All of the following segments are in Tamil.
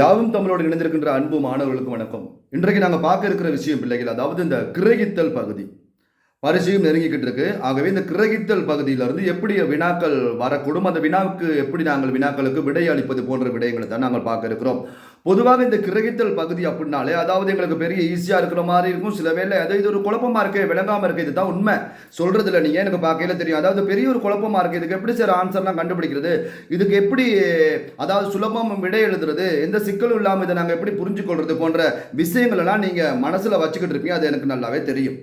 யாவும் தமிழோடு இணைந்திருக்கின்ற அன்பு மாணவர்களுக்கு வணக்கம். இன்றைக்கு நாங்கள் பார்க்க இருக்கிற விஷயம் பிள்ளைகள் அதாவது இந்த கிரகித்தல் பகுதி. பரிசையும் நெருங்கிக்கிட்டு இருக்கு ஆகவே இந்த கிரகித்தல் பகுதியிலிருந்து எப்படி வினாக்கள் வரக்கூடும் அந்த வினாவுக்கு எப்படி நாங்கள் வினாக்களுக்கு விடை அளிப்பது போன்ற விடயங்களை தான் நாங்கள் பார்க்க இருக்கிறோம். பொதுவாக இந்த கிரகித்தல் பகுதி அப்படின்னாலே அதாவது எங்களுக்கு பெரிய ஈஸியாக இருக்கிற மாதிரி இருக்கும். சில வேலை அது இது ஒரு குழப்பமா இருக்கு விளங்காம இருக்கு இதுதான் உண்மை. சொல்றதுல நீங்க எனக்கு பார்க்கல தெரியும். அதாவது பெரிய ஒரு குழப்பமா இருக்கு இதுக்கு எப்படி சார் ஆன்சர்லாம் கண்டுபிடிக்கிறது? இதுக்கு எப்படி அதாவது சுலபம் விடை எழுதுறது? எந்த சிக்கலும் இல்லாமல் இதை நாங்கள் எப்படி புரிஞ்சுக்கொள்றது போன்ற விஷயங்களெல்லாம் நீங்கள் நீங்க மனசுல வச்சுக்கிட்டு இருப்பீங்க. அது எனக்கு நல்லாவே தெரியும்.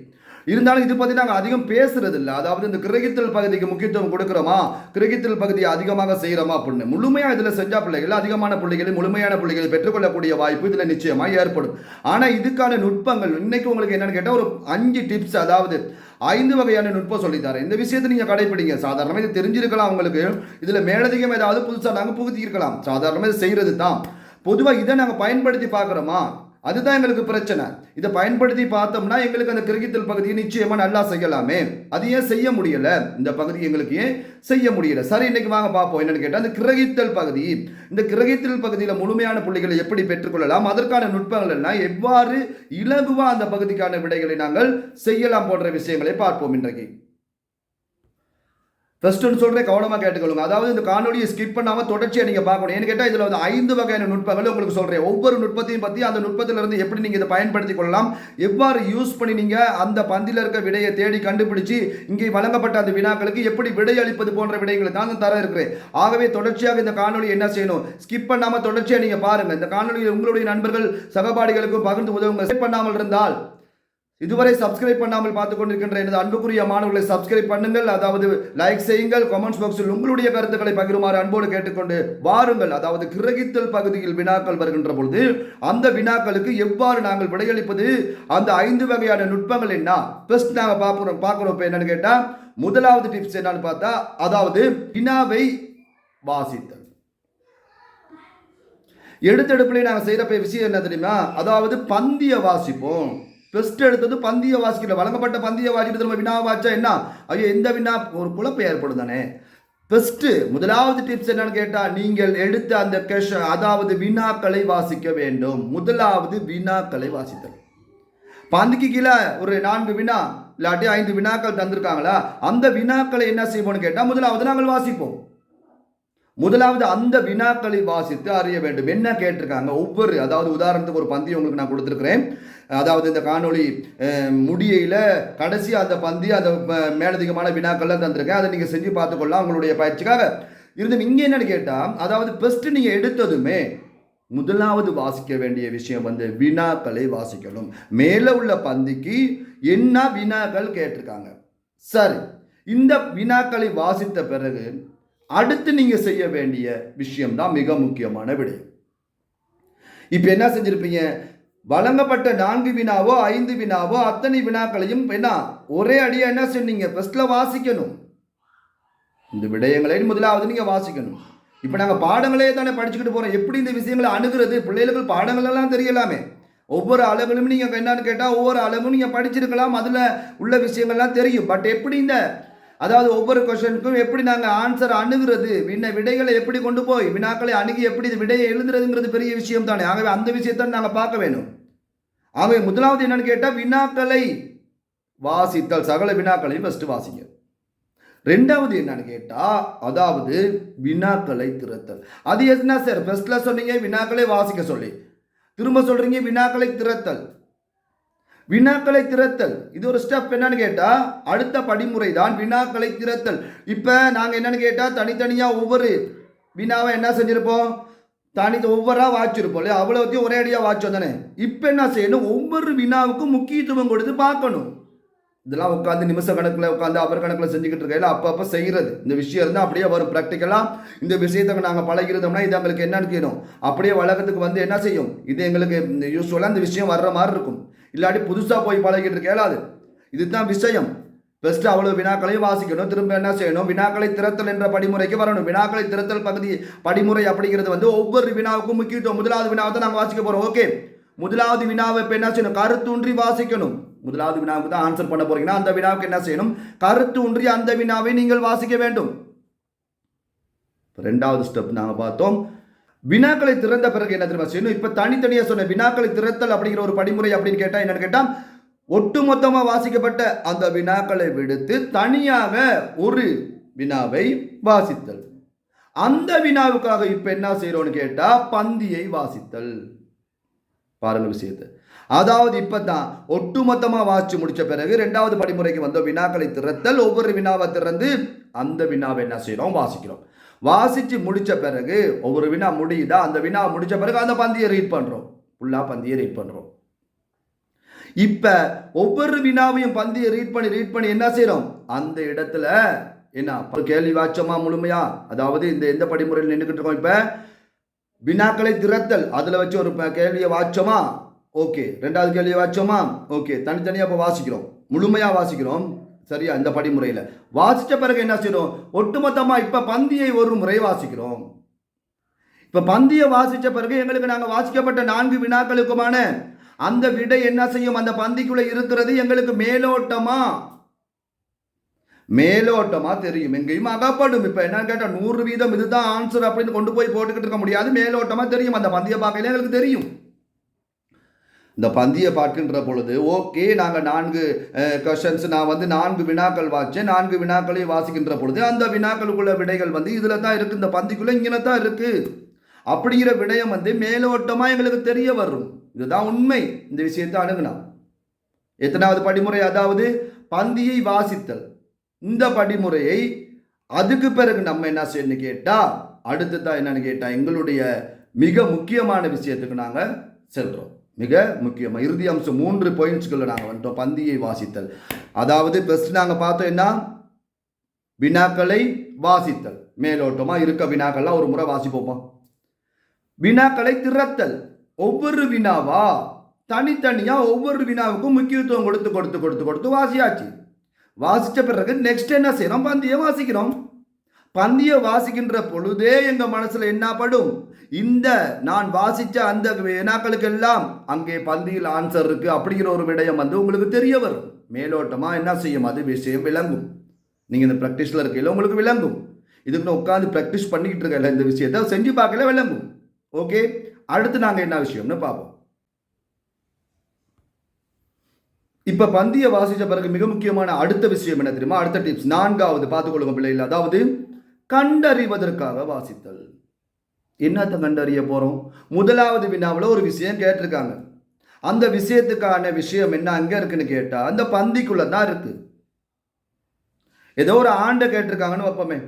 இருந்தாலும் இது பற்றி நாங்கள் அதிகம் பேசுறது இல்லை அதாவது இந்த கிரகித்தல் பகுதிக்கு முக்கியத்துவம் கொடுக்குறோமா? கிரகித்தல் பகுதியை அதிகமாக செய்கிறோமா அப்படின்னு. முழுமையாக இதில் செஞ்சா பிள்ளைகள் அதிகமான பிள்ளைகள் முழுமையான பிள்ளைகளை பெற்றுக்கொள்ளக்கூடிய வாய்ப்பு இதில் நிச்சயமாக ஏற்படும். ஆனால் இதுக்கான நுட்பங்கள் இன்னைக்கு உங்களுக்கு என்னன்னு கேட்டால் ஒரு அஞ்சு டிப்ஸ் அதாவது ஐந்து வகையான நுட்பம் சொல்லித்தரேன். இந்த விஷயத்தை நீங்கள் கடைப்பிடிங்க. சாதாரணமாக இது தெரிஞ்சிருக்கலாம் உங்களுக்கு. இதில் மேலதிகம் ஏதாவது புதுசாக நாங்கள் புகுத்தி இருக்கலாம் சாதாரணமாக இது செய்கிறது தான் பொதுவாக இதை நாங்கள் பயன்படுத்தி பார்க்குறோமா? அதுதான் எங்களுக்கு பிரச்சனை. இதை பயன்படுத்தி பார்த்தோம்னா எங்களுக்கு அந்த கிரகித்தல் பகுதியை நிச்சயமா நல்லா செய்யலாமே. அது ஏன் செய்ய முடியல? இந்த பகுதி எங்களுக்கு ஏன் செய்ய முடியல? சரி இன்னைக்கு வாங்க பார்ப்போம். என்னன்னு கேட்டால் அந்த கிரகித்தல் பகுதி. இந்த கிரகித்தல் பகுதியில் முழுமையான புள்ளிகளை எப்படி பெற்றுக்கொள்ளலாம்? அதற்கான நுட்பங்கள் எல்லாம் எவ்வாறு இலகுவா அந்த பகுதிக்கான விடைகளை நாங்கள் செய்யலாம் போன்ற விஷயங்களை பார்ப்போம் இன்றைக்கு. ஃபர்ஸ்ட் ஒன்று சொல்கிறேன் கவனமாக கேட்டுக்கொள்ளுங்க. அதாவது இந்த காணொலியை ஸ்கிப் பண்ணாமல் தொடர்ச்சியாக நீங்கள் பார்க்கணும். ஏன்னு கேட்டால் இதில் வந்து ஐந்து வகையான நுட்பங்கள் உங்களுக்கு சொல்கிறேன் ஒவ்வொரு நுட்பத்தையும் பற்றி அந்த நுட்பத்திலிருந்து எப்படி நீங்கள் இதை பயன்படுத்தி கொள்ளலாம்? எவ்வாறு யூஸ் பண்ணி நீங்கள் அந்த பந்தியில் இருக்க விடையை தேடி கண்டுபிடிச்சு இங்கே வழங்கப்பட்ட அந்த வினாக்களுக்கு எப்படி விடை அளிப்பது போன்ற விடைகளை தான் நான் தர இருக்கிறேன். ஆகவே தொடர்ச்சியாக இந்த காணொலி என்ன செய்யணும்? ஸ்கிப் பண்ணாமல் தொடர்ச்சியாக நீங்கள் பாருங்கள் இந்த காணொலியில் உங்களுடைய நண்பர்கள் சகபாடிகளுக்கும் பகிர்ந்து உதவுங்க ஸ்கிப் பண்ணாமல் இருந்தால் இதுவரை சப்ஸ்கிரைப் பண்ணாமல் பார்த்து கொண்டிருக்கின்ற எனது அன்புக்குரிய மாணவர்களை சப்ஸ்கிரைப் பண்ணுங்கள். அதாவது லைக் செய்யுங்கள். கமெண்ட்ஸ் பாக்ஸில் உங்களுடைய கருத்துக்களை பகிருமாறு அன்போடு கேட்டுக்கொண்டு வாருங்கள். அதாவது கிரகித்தல் பகுதியில் வினாக்கள் வருகின்ற பொழுது அந்த வினாக்களுக்கு எவ்வாறு நாங்கள் விடையளிப்பது? அந்த ஐந்து வகையான நுட்பங்கள் என்ன? ஃபர்ஸ்ட் நாங்கள் பார்க்குறோம் பார்க்குறோம் இப்போ என்னன்னு கேட்டால் முதலாவது டிப்ஸ் என்னன்னு பார்த்தா அதாவது வினாவை வாசித்தல். எடுத்தெடுப்புலேயே நாங்கள் செய்கிற விஷயம் என்ன தெரியுமா? அதாவது பந்திய வாசிப்போம். டெஸ்ட் எடுத்தது பந்திய வாசிக்கல வழங்கப்பட்ட பந்திய வாசிட்டு நம்ம வினா வாச்சா என்ன? ஐயோ எந்த வினா? ஒரு குழப்பம் ஏற்படும் தானே ஃபெஸ்ட்டு முதலாவது டிப்ஸ் என்னன்னு கேட்டால் நீங்கள் எடுத்த அந்த கெஷ அதாவது வினாக்களை வாசிக்க வேண்டும். முதலாவது வினாக்களை வாசித்தல். பந்திக்கு கீழே ஒரு நான்கு வினா இல்லாட்டி ஐந்து வினாக்கள் தந்திருக்காங்களா? அந்த வினாக்களை என்ன செய்வோம்னு கேட்டால் முதலாவது நாங்கள் வாசிப்போம். முதலாவது அந்த வினாக்களை வாசித்து அறிய வேண்டும். என்ன கேட்டிருக்காங்க? ஒவ்வொரு அதாவது உதாரணத்துக்கு ஒரு பந்தி உங்களுக்கு நான் கொடுத்துருக்கிறேன். அதாவது இந்த காணொளி முடியையில் கடைசி அந்த பந்தி அந்த மேலதிகமான வினாக்கள்லாம் தந்திருக்கேன். அதை நீங்கள் செஞ்சு பார்த்துக்கொள்ளலாம். உங்களுடைய பயிற்சிக்காக. இருந்தும் இங்கே என்னென்னு கேட்டால் அதாவது ஃபஸ்ட்டு நீங்கள் எடுத்ததுமே முதலாவது வாசிக்க வேண்டிய விஷயம் வந்து வினாக்களை வாசிக்கணும். மேலே உள்ள பந்திக்கு என்ன வினாக்கள் கேட்டிருக்காங்க? சரி இந்த வினாக்களை வாசித்த பிறகு அடுத்து நீங்கள் செய்ய வேண்டிய விஷயம் தான் மிக முக்கியமான விடயம் இப்போ என்ன செஞ்சுருப்பீங்க? வழங்கப்பட்ட நான்கு வினாவோ ஐந்து வினாவோ அத்தனை வினாக்களையும் என்ன ஒரே அடியா என்ன சொன்னீங்க? ஃபஸ்ட்டில் வாசிக்கணும். இந்த விடயங்களை முதலாவது நீங்கள் வாசிக்கணும். இப்போ நாங்கள் பாடங்களே தானே படிச்சுக்கிட்டு போகிறோம் எப்படி இந்த விஷயங்களை அணுகிறது? பிள்ளைகளுக்கு பாடங்களெல்லாம் தெரியலாமே. ஒவ்வொரு அளவிலும் நீங்கள் என்னன்னு கேட்டால் ஒவ்வொரு அளவும் நீங்கள் படிச்சிருக்கலாம். அதில் உள்ள விஷயங்கள்லாம் தெரியும். பட் எப்படி இந்த அதாவது ஒவ்வொரு கொஸ்டினுக்கும் எப்படி நாங்கள் ஆன்சர் அணுகிறது? வின விடைகளை எப்படி கொண்டு போய்? வினாக்களை அணுகி எப்படி இது விடையை எழுதுறதுங்கிறது பெரிய விஷயம் தானே. ஆகவே அந்த விஷயத்தை நாங்கள் பார்க்க வேணும் ஆகவே முதலாவது என்னன்னு கேட்டால் வினாக்களை வாசித்தல் சகல வினாக்களையும் ஃபஸ்ட்டு வாசிங்க. ரெண்டாவது என்னன்னு கேட்டால் அதாவது வினாக்களை திறத்தல். அது என்ன சார் ஃபஸ்ட்டில் சொன்னீங்க வினாக்களை வாசிக்க சொல்லி. திரும்ப சொல்கிறீங்க வினாக்களை திறத்தல். வினாக்களை திறத்தல். இது ஒரு ஸ்டெப் என்னன்னு கேட்டா அடுத்த படிமுறை தான் வினாக்களை திறத்தல். இப்ப நாங்க என்னன்னு கேட்டா தனித்தனியா ஒவ்வொரு வினாவை என்ன செஞ்சிருப்போம்? தனி ஒவ்வொரா வாச்சிருப்போம் இல்லையா? அவ்வளோத்தையும் ஒரே அடியாக வாச்சோம் தானே? இப்போ என்ன செய்யணும்? ஒவ்வொரு வினாவுக்கும் முக்கியத்துவம் கொடுத்து பார்க்கணும். இதெல்லாம் உட்காந்து நிமிஷ கணக்கில் உட்காந்து அவர் கணக்கில் செஞ்சுக்கிட்டு இருக்கையில அப்பப்போ செய்கிறது இந்த விஷயம் இருந்தால் அப்படியே வரும் ப்ராக்டிக்கலாக இந்த விஷயத்தை நாங்கள் பழகிறதோம்னா இது எங்களுக்கு என்னன்னு கேணும் அப்படியே வழக்கத்துக்கு வந்து என்ன செய்யும்? இது எங்களுக்கு யூஸ்ஃபுல்லாக இந்த விஷயம் வர்ற மாதிரி இருக்கும். இல்லாட்டி புதுசாக போய் பழகிட்டு இருக்க அது இதுதான் விஷயம். ஃபஸ்ட்டு அவ்வளோ வினாக்களையும் வாசிக்கணும் திரும்ப என்ன செய்யணும்? வினாக்களை திறத்தல் என்ற படிமுறைக்கு வரணும். வினாக்களை திறத்தல் பகுதி படிமுறை அப்படிங்கிறது வந்து ஒவ்வொரு வினாவுக்கும் முக்கியத்துவம். முதலாவது வினாவை தான் நாங்கள் வாசிக்க போகிறோம் ஓகே முதலாவது வினாவை இப்போ என்ன செய்யணும்? கருத்தூன்றி வாசிக்கணும். முதலாவது வினாவுக்கு தான் ஆன்சர் பண்ண போறீங்கன்னா அந்த வினாவுக்கு என்ன செய்யணும்? கருத்தூன்றி அந்த வினாவை நீங்கள் வாசிக்க வேண்டும். ரெண்டாவது ஸ்டெப் நாங்கள் பார்த்தோம். வினாக்களை திறந்த பிறகு என்ன தெரியுமா செய்யணும்? இப்போ தனித்தனியாக சொன்ன வினாக்களை திறத்தல் அப்படிங்கிற ஒரு படிமுறை அப்படின்னு கேட்டால் என்னன்னு கேட்டால் ஒட்டுமொத்தமாக வாசிக்கப்பட்ட அந்த வினாக்களை விடுத்து தனியாக ஒரு வினாவை வாசித்தல். அந்த வினாவுக்காக இப்போ என்ன செய்கிறோம்னு கேட்டால் பந்தியை வாசித்தல். பாருங்க விஷயத்தை. அதாவது இப்போ தான் ஒட்டுமொத்தமாக வாசிச்சு முடித்த பிறகு ரெண்டாவது படிமுறைக்கு வந்த வினாக்களை திறத்தல் ஒவ்வொரு வினாவை திறந்து அந்த வினாவை என்ன செய்கிறோம் வாசிக்கிறோம். வாசித்து முடித்த பிறகு ஒவ்வொரு வினா முடியுதா? அந்த வினா முடித்த பிறகு அந்த பந்தியை ரீட் பண்ணுறோம் ஃபுல்லாக பந்தியை ரீட் பண்ணுறோம் இப்போ ஒவ்வொரு வினாவையும் பந்தியை ரீட் பண்ணி ரீட் பண்ணி என்ன செய்கிறோம் அந்த இடத்துல என்ன கேள்வி வாச்சமா முழுமையா? அதாவது இந்த எந்த படிமுறையில் நின்றுக்கிட்டு இருக்கோம் இப்போ? வினாக்களை திறத்தல். அதில் வச்சு ஒரு கேள்வியை வாச்சோமா? ஓகே. ரெண்டாவது கேள்வியை வாச்சோமா? ஓகே. தனித்தனியாக இப்போ வாசிக்கிறோம். முழுமையாக வாசிக்கிறோம். சரியா? இந்த படிமுறையில். வாசித்த பிறகு என்ன செய்யணும் ஒட்டுமொத்தமாக இப்போ பந்தியை ஒரு முறை வாசிக்கிறோம். இப்போ பந்தியை வாசித்த பிறகு எங்களுக்கு நாங்கள் வாசிக்கப்பட்ட நான்கு வினாக்களுக்குமான அந்த விடை என்ன செய்யும்? அந்த பந்திக்குள்ளே இருக்கிறது எங்களுக்கு மேலோட்டமா? மேலோட்டமாக தெரியும். எங்கேயும் அகப்படும். இப்போ என்னன்னு கேட்டால் நூறு வீதம் இதுதான் ஆன்சர் அப்படின்னு கொண்டு போய் போட்டுக்கிட்டு இருக்க முடியாது. மேலோட்டமாக தெரியும். அந்த பந்திய பார்க்கையில எங்களுக்கு தெரியும். இந்த பந்தியை பார்க்கின்ற பொழுது ஓகே நாங்கள் நான்கு கொஷன்ஸ் நான் வந்து நான்கு வினாக்கள் வாச்சேன் நான்கு வினாக்களையும் வாசிக்கின்ற பொழுது அந்த வினாக்களுக்குள்ள விடைகள் வந்து இதில் தான் இருக்குது இந்த பந்திக்குள்ளே இங்கே தான் இருக்குது அப்படிங்கிற விடயம் வந்து மேலோட்டமாக எங்களுக்கு தெரிய வரும். இதுதான் உண்மை. இந்த விஷயத்தை அணுகுனா. எத்தனாவது படிமுறை? அதாவது பந்தியை வாசித்தல். இந்த படிமுறையை அதுக்கு பிறகு நம்ம என்ன செய்யணும்னு கேட்டால் அடுத்து தான் என்னன்னு கேட்டால் எங்களுடைய மிக முக்கியமான விஷயத்துக்கு நாங்கள் செல்கிறோம் மிக முக்கியமாக இறுதி அம்சம் மூன்று பாயிண்ட்ஸ்களில் நாங்கள் வந்துட்டோம். பந்தியை வாசித்தல். அதாவது ஃபர்ஸ்ட் நாங்கள் பார்த்தோம் என்ன? வினாக்களை வாசித்தல். மேலோட்டமாக இருக்க வினாக்கள்லாம் ஒரு முறை வாசிப்போம்? வினாக்களை திறத்தல். ஒவ்வொரு வினாவா? தனித்தனியாக ஒவ்வொரு வினாவுக்கும் முக்கியத்துவம் கொடுத்து கொடுத்து கொடுத்து கொடுத்து வாசியாச்சு. வாசித்த பிறகு நெக்ஸ்ட் என்ன செய்கிறோம் பந்தியை வாசிக்கிறோம். பந்தியை வாசிக்கின்ற பொழுதே எங்கள் மனசில் என்ன படும்? இந்த நான் வாசித்த அந்த வினாக்களுக்கெல்லாம் அங்கே பந்தியில் ஆன்சர் இருக்கு அப்படிங்கிற ஒரு விடயம் வந்து உங்களுக்கு தெரிய வரும். மேலோட்டமாக என்ன செய்யும்? அது விஷயம் விளங்கும். நீங்கள் இந்த ப்ராக்டிஸில் இருக்கையில உங்களுக்கு விளங்கும். இதுக்கு நான் உட்காந்து ப்ராக்டிஸ் பண்ணிக்கிட்டு இருக்கல இந்த விஷயத்தை செஞ்சு பார்க்கல விளங்கும். ஓகே அடுத்து நாங்கள் என்ன விஷயம்னு பார்ப்போம். இப்போ பந்தியை வாசித்த பிறகு மிக முக்கியமான அடுத்த விஷயம் என்ன தெரியுமா? அடுத்த டிப்ஸ் நான்காவது பார்த்துக்கொள்ளுங்க பிள்ளைகள். அதாவது கண்டறிவதற்காக வாசித்தல். என்னத்தை கண்டறிய போகிறோம் முதலாவது வினாவில் ஒரு விஷயம் கேட்டிருக்காங்க. அந்த விஷயத்துக்கான விஷயம் என்ன அங்கே இருக்குன்னு கேட்டால் அந்த பந்திக்குள்ளே தான் இருக்கு. ஏதோ ஒரு ஆண்டை கேட்டிருக்காங்கன்னு வைப்போமே.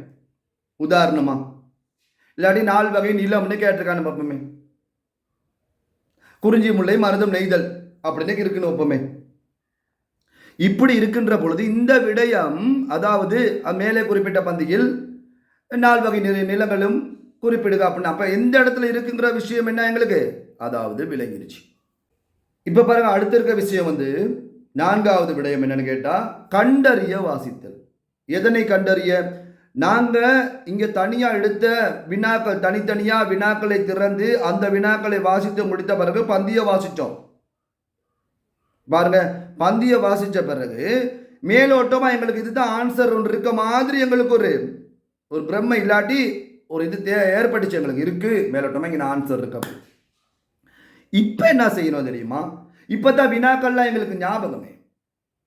உதாரணமா. இல்லாட்டி நாலு வகை நிலம்னு கேட்டிருக்கான்னு வைப்போமே. குறிஞ்சி முல்லை மருதம் நெய்தல் அப்படின்னு இருக்குன்னு வைப்போமே. இப்படி இருக்கின்ற பொழுது இந்த விடயம் அதாவது மேலே குறிப்பிட்ட பந்தியில் நால் வகை நிலங்களும் குறிப்பிடுக அப்படின்னு அப்ப எந்த இடத்துல இருக்குங்கிற விஷயம் என்ன எங்களுக்கு? அதாவது விளங்கிருச்சு. இப்ப பாருங்க அடுத்த இருக்க விஷயம் வந்து நான்காவது விடயம் என்னன்னு கேட்டா கண்டறிய வாசித்தல். எதனை கண்டறிய? நாங்க இங்க தனியா எடுத்த வினாக்கள் தனித்தனியா வினாக்களை திறந்து அந்த வினாக்களை வாசித்து முடித்த பிறகு பந்திய வாசித்தோம் பாருங்க பந்திய வாசித்த பிறகு மேலோட்டமா எங்களுக்கு இதுதான் ஆன்சர் ஒன்று இருக்க மாதிரி எங்களுக்கு ஒரு ஒரு பிரம்ம இல்லாட்டி ஒரு இது தே ஏற்பட்டுச்சு எங்களுக்கு. இருக்குது மேலோட்டமா இங்கே ஆன்சர் இருக்கு அப்படி இப்போ என்ன செய்யணும் தெரியுமா? இப்போ தான் வினாக்கள்லாம் எங்களுக்கு ஞாபகமே.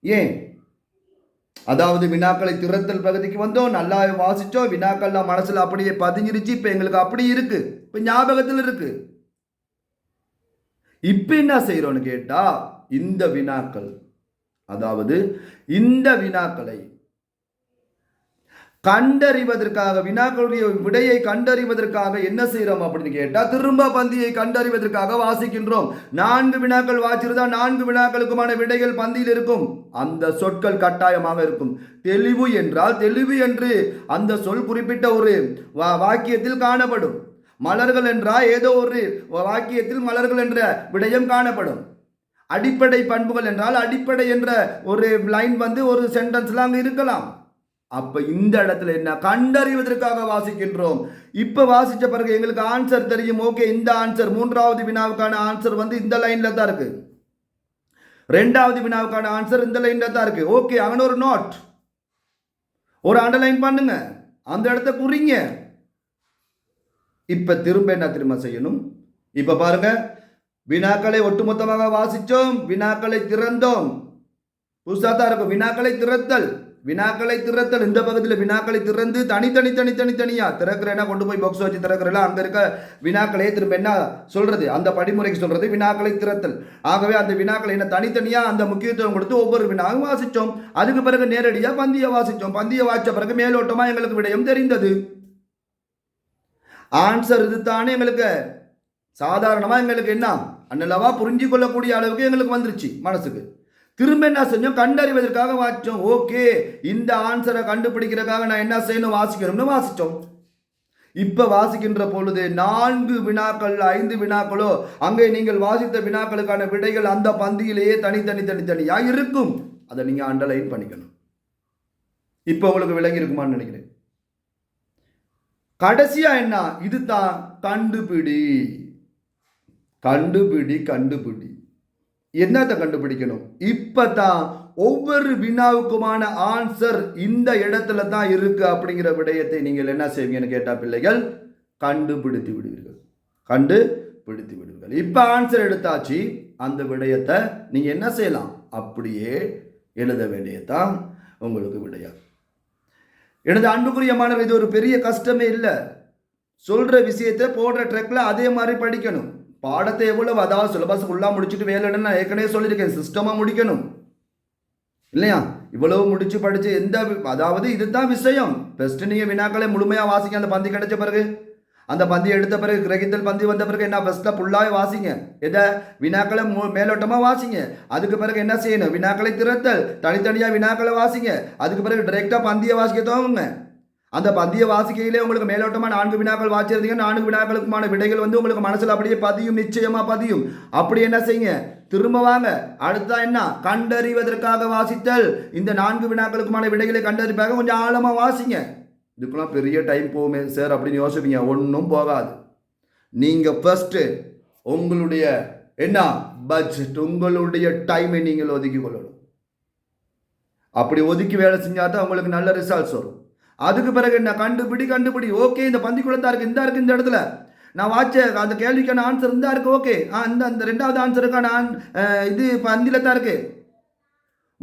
ஏன்? அதாவது வினாக்களை திறத்தல் பகுதிக்கு வந்தோம் நல்லா வாசித்தோம் வினாக்கள்லாம் மனசில் அப்படியே பதிஞ்சிருச்சு இப்போ எங்களுக்கு அப்படி இருக்கு. இப்போ ஞாபகத்தில் இருக்கு. இப்போ என்ன செய்கிறோன்னு கேட்டால் இந்த வினாக்கள் அதாவது இந்த வினாக்களை கண்டறிவதற்காக வினாக்களுடைய விடையை கண்டறிவதற்காக என்ன செய்கிறோம் அப்படின்னு கேட்டால் திரும்ப பந்தியை கண்டறிவதற்காக வாசிக்கின்றோம். நான்கு வினாக்கள் வாச்சிருந்தா நான்கு வினாக்களுக்குமான விடைகள் பந்தியில் இருக்கும். அந்த சொற்கள் கட்டாயமாக இருக்கும். தெளிவு என்றால் தெளிவு என்று அந்த சொல் குறிப்பிட்ட ஒரு வா- வாக்கியத்தில் காணப்படும். மலர்கள் என்றால் ஏதோ ஒரு வாக்கியத்தில் மலர்கள் என்ற விடயம் காணப்படும். அடிப்படை பண்புகள் என்றால் அடிப்படை என்ற ஒரு லைன் வந்து ஒரு சென்டென்ஸ்லாம் அங்கே இருக்கலாம். அப்ப இந்த இடத்துல என்ன? கண்டறிவதற்காக வாசிக்கின்றோம். இப்ப வாசிச்ச பிறகு எங்களுக்கு ஆன்சர் தெரியும். ஓகே இந்த ஆன்சர் மூன்றாவது வினாவுக்கான ஆன்சர் வந்து இந்த லைன்ல தான் இருக்கு. ரெண்டாவது வினாவுக்கான ஆன்சர் இந்த லைன்ல தான் இருக்கு. ஓகே அங்கே ஒரு நோட் ஒரு அண்டர்லைன் பண்ணுங்க. அந்த இடத்த குறிங்க. இப்ப திரும்ப என்ன திரும்ப செய்யணும்? இப்ப பாருங்க. வினாக்களை ஒட்டுமொத்தமாக வாசிச்சோம். வினாக்களை திறந்தோம். புதுசாக தான் இருக்கும். வினாக்களை திறத்தல். வினாக்களை திறத்தல். இந்த பக்கத்தில் வினாக்களை திறந்து தனித்தனி தனி தனித்தனியாக திறக்கிறேன்னா கொண்டு போய் பாக்ஸ் வச்சு திறக்கிறல அங்க இருக்க வினாக்களே திரும்ப என்ன சொல்றது? அந்த படிமுறைக்கு சொல்றது வினாக்களை திறத்தல். ஆகவே அந்த வினாக்களை என்ன தனித்தனியா அந்த முக்கியத்துவம் கொடுத்து ஒவ்வொரு வினாவும் வாசிச்சோம். அதுக்கு பிறகு நேரடியா பந்திய வாசிச்சோம். பந்திய வாசிச்ச பிறகு மேலோட்டமா எங்களுக்கு விடயம் தெரிந்தது. ஆன்சர் இதுதானே எங்களுக்கு. சாதாரணமா எங்களுக்கு என்ன? அண்ணலவா புரிஞ்சு கொள்ளக்கூடிய அளவுக்கு எங்களுக்கு வந்துருச்சு மனசுக்கு. திரும்ப என்ன செஞ்சோம்? கண்டறிவதற்காக வாசிச்சோம். ஓகே இந்த ஆன்சரை கண்டுபிடிக்கிறதுக்காக நான் என்ன செய்யணும்? வாசிக்கணும்னு வாசிச்சோம். இப்போ வாசிக்கின்ற பொழுது நான்கு வினாக்கள் ஐந்து வினாக்களோ அங்கே நீங்கள் வாசித்த வினாக்களுக்கான விடைகள் அந்த பந்தியிலேயே தனித்தனி தனித்தனியாக இருக்கும். அதை நீங்கள் அண்டர்லைன் பண்ணிக்கணும். இப்போ உங்களுக்கு விளங்கி இருக்குமான்னு நினைக்கிறேன். கடைசியாக என்ன? இதுதான் கண்டுபிடி. கண்டுபிடி கண்டுபிடி. என்னத்தை கண்டுபிடிக்கணும்? இப்பதான் ஒவ்வொரு வினாவுக்குமான ஆன்சர் இந்த இடத்துல தான் இருக்கு அப்படிங்கிற விடயத்தை நீங்கள் என்ன செய்வீங்கன்னு கேட்டா பிள்ளைகள் கண்டுபிடித்து விடுவீர்கள். கண்டுபிடித்து விடுவீர்கள். இப்ப ஆன்சர் எடுத்தாச்சு. அந்த விடயத்தை நீங்க என்ன செய்யலாம்? அப்படியே எழுத வேண்டியதான் உங்களுக்கு விடயம் எனது அன்புக்குரியமானவர் இது ஒரு பெரிய கஷ்டமே இல்லை. சொல்ற விஷயத்தை போடுற ட்ரெக்கில் அதே மாதிரி படிக்கணும். பாடத்தை எவ்வளவு அதாவது சிலபஸ் ஃபுல்லாக முடிச்சுட்டு வேலை நான் ஏற்கனவே சொல்லியிருக்கேன். சிஸ்டமாக முடிக்கணும். இல்லையா? இவ்வளவு முடிச்சு படிச்சு எந்த அதாவது இதுதான் விஷயம். பெஸ்ட் நீங்கள் வினாக்களை முழுமையாக வாசிங்க. அந்த பந்தி கிடைச்ச பிறகு அந்த பந்தி எடுத்த பிறகு கிரகித்தல் பந்தி வந்த பிறகு என்ன? பெஸ்ட்ல ஃபுல்லாகவே வாசிங்க. எதை? வினாக்களை மு- மேலோட்டமாக வாசிங்க. அதுக்கு பிறகு என்ன செய்யணும்? வினாக்களை திறத்தல். தனித்தனியாக வினாக்களை வாசிங்க. அதுக்கு பிறகு டைரெக்டாக பந்தியை வாசிக்க துவங்குங்க. அந்த பதிய வாசிக்கையிலே உங்களுக்கு மேலோட்டமாக நான்கு வினாக்கள் வாசிச்சிருந்தீங்க. நான்கு வினாக்களுக்குமான விடைகள் வந்து உங்களுக்கு மனசில் அப்படியே பதியும் நிச்சயமாக பதியும். அப்படி என்ன செய்யுங்க? திரும்ப வாங்க. அடுத்தா என்ன? கண்டறிவதற்காக வாசித்தல். இந்த நான்கு வினாக்களுக்குமான விடைகளை கண்டறிப்பாக கொஞ்சம் ஆழமாக வாசிங்க. இதுக்கெல்லாம் பெரிய டைம் போகுமே சார் அப்படின்னு யோசிப்பீங்க. ஒன்றும் போகாது. நீங்கள் ஃபஸ்ட்டு உங்களுடைய என்ன? பட்ஜெட் உங்களுடைய டைமை நீங்கள் ஒதுக்கி கொள்ளணும். அப்படி ஒதுக்கி வேலை செஞ்சால் தான் உங்களுக்கு நல்ல ரிசல்ட்ஸ் வரும். அதுக்கு பிறகு என்ன கண்டுபிடி கண்டுபிடி. ஓகே இந்த பந்திக்குள்ளே தான் இருக்கு இந்த இருக்கு இந்த இடத்துல. நான் வாட்ச அந்த கேள்விக்கான ஆன்சர் இருந்தா இருக்கு ஓகே. ஆ இந்த அந்த ரெண்டாவது ஆன்சருக்கான ஆன் இது பந்தியில தான் இருக்கு.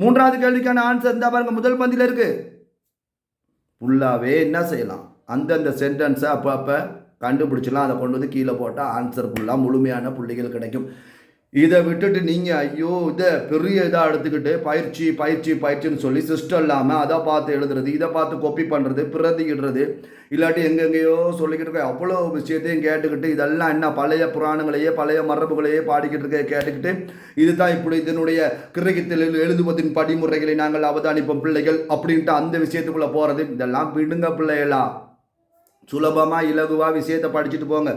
மூன்றாவது கேள்விக்கான ஆன்சர் இருந்தா பாருங்க முதல் பந்தியில இருக்கு. ஃபுல்லாகவே என்ன செய்யலாம்? அந்தந்த சென்டென்ஸை அப்போ அப்போ கண்டுபிடிச்சலாம் அதை கொண்டு வந்து கீழே போட்டால் ஆன்சர் ஃபுல்லாக முழுமையான புள்ளிகள் கிடைக்கும். இதை விட்டுட்டு நீங்கள் ஐயோ இதை பெரிய இதாக எடுத்துக்கிட்டு பயிற்சி பயிற்சி பயிற்சின்னு சொல்லி சிஸ்டம் இல்லாமல் அதை பார்த்து எழுதுறது இதை பார்த்து கொப்பி பண்ணுறது பிரதிக்கிடுறது இல்லாட்டி எங்கெங்கேயோ சொல்லிக்கிட்டு இருக்க அவ்வளோ விஷயத்தையும் கேட்டுக்கிட்டு இதெல்லாம் என்ன பழைய புராணங்களையே பழைய மரபுகளையே பாடிக்கிட்டு இருக்க கேட்டுக்கிட்டு இதுதான் இப்படி இதனுடைய கிரகித்தில் எழுதுவதின் படிமுறைகளை நாங்கள் அவதானிப்போம் பிள்ளைகள் அப்படின்ட்டு அந்த விஷயத்துக்குள்ளே போகிறது இதெல்லாம் விடுங்க பிள்ளைகளா. சுலபமாக இலகுவாக விஷயத்தை படிச்சுட்டு போங்க.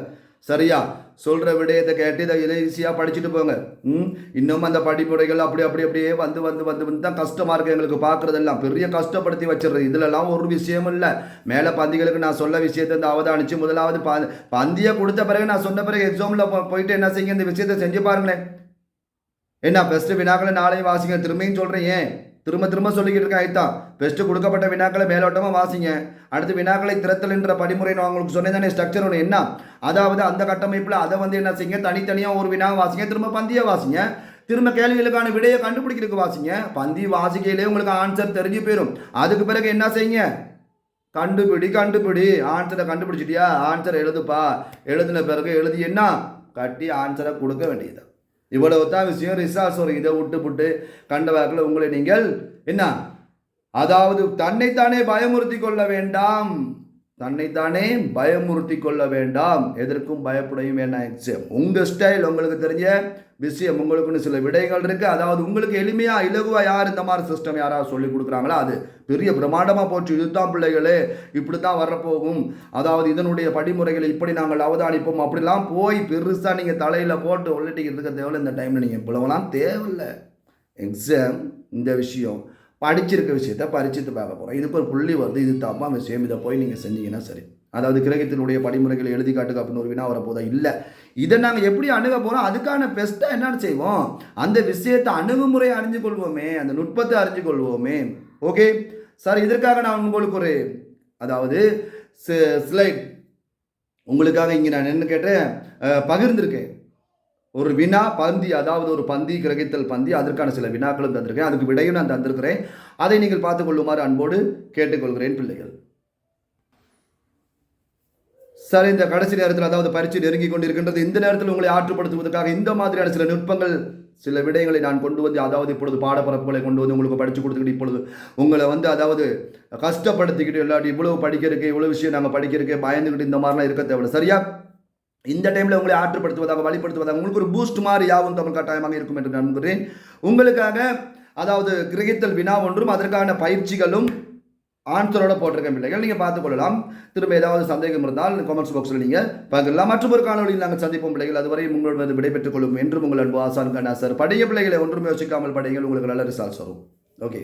சரியா? சொல்கிற விடயத்தை கேட்டு இதை ஈஸியாக படிச்சுட்டு போங்க. ம்? இன்னும் அந்த படிப்புடைகள் அப்படி அப்படி அப்படியே வந்து வந்து வந்து வந்து தான் கஷ்டமாக இருக்குது எங்களுக்கு பார்க்குறதெல்லாம். பெரிய கஷ்டப்படுத்தி வச்சிடுறது. இதுலலாம் ஒரு விஷயமும் இல்லை. மேலே பந்திகளுக்கு நான் சொல்ல விஷயத்தை இந்த அவதானிச்சு முதலாவது ப பந்தியை கொடுத்த பிறகு நான் சொன்ன பிறகு எக்ஸாமில் போயிட்டு என்ன செய்யுங்க இந்த விஷயத்தை செஞ்சு பாருங்களேன். என்ன பெஸ்ட்டு வினாக்களை நாளையும் வாசிங்க. திரும்பியும் சொல்கிறேன் ஏன்? திரும்ப திரும்ப சொல்லிக்கிட்டு இருக்கேன் ஐத்தான் பெஸ்ட் கொடுக்கப்பட்ட வினாக்களை மேலோட்டமாக வாசிங்க. அடுத்து வினாக்களை திறத்தல் என்ற படிமுறை நான் உங்களுக்கு சொன்னேன் தானே ஸ்ட்ரக்சர் ஒன்று என்ன? அதாவது அந்த கட்டமைப்பில் அதை வந்து என்ன செய்யுங்க? தனித்தனியாக ஒரு வினா வாசிங்க திரும்ப பந்தியை வாசிங்க. திரும்ப கேள்விகளுக்கான விடையை கண்டுபிடிக்கிறதுக்கு வாசிங்க. பந்தி வாசிக்கையிலே உங்களுக்கு ஆன்சர் தெரிஞ்சு போயிடும் அதுக்கு பிறகு என்ன செய்யுங்க? கண்டுபிடி கண்டுபிடி. ஆன்சரை கண்டுபிடிச்சிட்டியா? ஆன்சர் எழுதுப்பா. எழுதின பிறகு எழுதி என்ன? கட்டி ஆன்சரை கொடுக்க வேண்டியது. இவ்வளவு தான் விஷயம் ரிசாஸ் ஒரு இதை விட்டு புட்டு கண்ட உங்களை நீங்கள் என்ன? அதாவது தன்னைத்தானே பயமுறுத்தி கொள்ள வேண்டாம். தன்னைத்தானே பயமுறுத்தி கொள்ள வேண்டாம். எதற்கும் பயப்படையும் வேண்டாம். எக்ஸாம் உங்கள் ஸ்டைல் உங்களுக்கு தெரிஞ்ச விஷயம் உங்களுக்குன்னு சில விடயங்கள் இருக்குது அதாவது உங்களுக்கு எளிமையாக இலகுவாக யார் இந்த மாதிரி சிஸ்டம் யாராவது சொல்லி கொடுக்குறாங்களோ அது. பெரிய பிரம்மாண்டமாக போச்சு. இதுதான் பிள்ளைகளே. இப்படி தான் வரப்போகும். அதாவது இதனுடைய படிமுறைகளை இப்படி நாங்கள் அவதானிப்போம். அப்படிலாம் போய் பெருசாக நீங்கள் தலையில் போட்டு உள்ளிட்டிக்கிட்டு இருக்க தேவையில்லை. இந்த டைமில் நீங்கள் இவ்வளவுலாம் தேவையில்லை. எக்ஸாம் இந்த விஷயம். படிச்சிருக்க விஷயத்த பரிச்சித்து பார்க்க போகிறோம் இது ஒரு புள்ளி வருது இது தப்பாக விஷயம் இதை போய் நீங்கள் செஞ்சீங்கன்னா சரி. அதாவது கிரகத்தினுடைய படிமுறைகளை எழுதி காட்டுக்க அப்படின்னு ஒரு வினா வரப்போதா? இல்லை. இதை நாங்கள் எப்படி அணுக போகிறோம் அதுக்கான பெஸ்ட்டாக என்னென்னு செய்வோம். அந்த விஷயத்தை அணுகுமுறை அறிஞ்சு கொள்வோமே அந்த நுட்பத்தை அறிஞ்சு கொள்வோமே. ஓகே சார் இதற்காக நான் உங்களுக்கு ஒரு அதாவது ஸ்லைட் உங்களுக்காக இங்கே நான் என்ன கேட்டேன்? பகிர்ந்திருக்கேன். ஒரு வினா பந்தி அதாவது ஒரு பந்தி கிரகித்தல் பந்தி அதற்கான சில வினாக்களும் தந்திருக்கேன் அதுக்கு விடையும் நான் தந்திருக்கிறேன். அதை நீங்கள் பார்த்துக்கொள்ளுமாறு அன்போடு கேட்டுக்கொள்கிறேன் பிள்ளைகள். சார் இந்த கடைசி நேரத்தில் அதாவது பரீட்சை நெருங்கி கொண்டிருக்கின்றது. இந்த நேரத்தில் உங்களை ஆற்றுப்படுத்துவதற்காக இந்த மாதிரியான சில நுட்பங்கள் சில விடயங்களை நான் கொண்டு வந்து அதாவது இப்பொழுது பாடப்பரப்புகளை கொண்டு வந்து உங்களுக்கு படித்து கொடுத்துக்கிட்டு இப்பொழுது உங்களை வந்து அதாவது கஷ்டப்படுத்திக்கிட்டு இல்லாட்டி இவ்வளவு படிக்கிறதுக்கு இவ்வளோ விஷயம் நாங்கள் படிக்கிறதுக்கு பயந்துக்கிட்டு இந்த மாதிரிலாம் இருக்க தேவையில்லை. சரியா? இந்த டைமில் உங்களை ஆற்றுப்படுத்துவதாக வழிப்படுத்துவதாக உங்களுக்கு ஒரு பூஸ்ட் மாதிரி யாவும் தமிழ் கட்டாயமாக இருக்கும் என்று நம்புகிறேன். உங்களுக்காக அதாவது கிரகித்தல் வினா ஒன்றும் அதற்கான பயிற்சிகளும் ஆன்சரோட போட்டிருக்க பிள்ளைகள் நீங்கள் பார்த்துக் கொள்ளலாம். திரும்ப ஏதாவது சந்தேகம் இருந்தால் கமெண்ட்ஸ் பாக்ஸில் நீங்கள் பார்க்கலாம். மற்றும் ஒரு காணொலியில் நாங்கள் சந்திப்போம் பிள்ளைகள். அதுவரை உங்களோட விடைபெற்றுக் கொள்ளும் என்றும் உங்கள் அன்பு ஆசான் கண்ணா சார். படிய பிள்ளைகளை ஒன்றும் யோசிக்காமல் படியுங்கள். உங்களுக்கு நல்ல ரிசால்ட்ஸ் வரும். ஓகே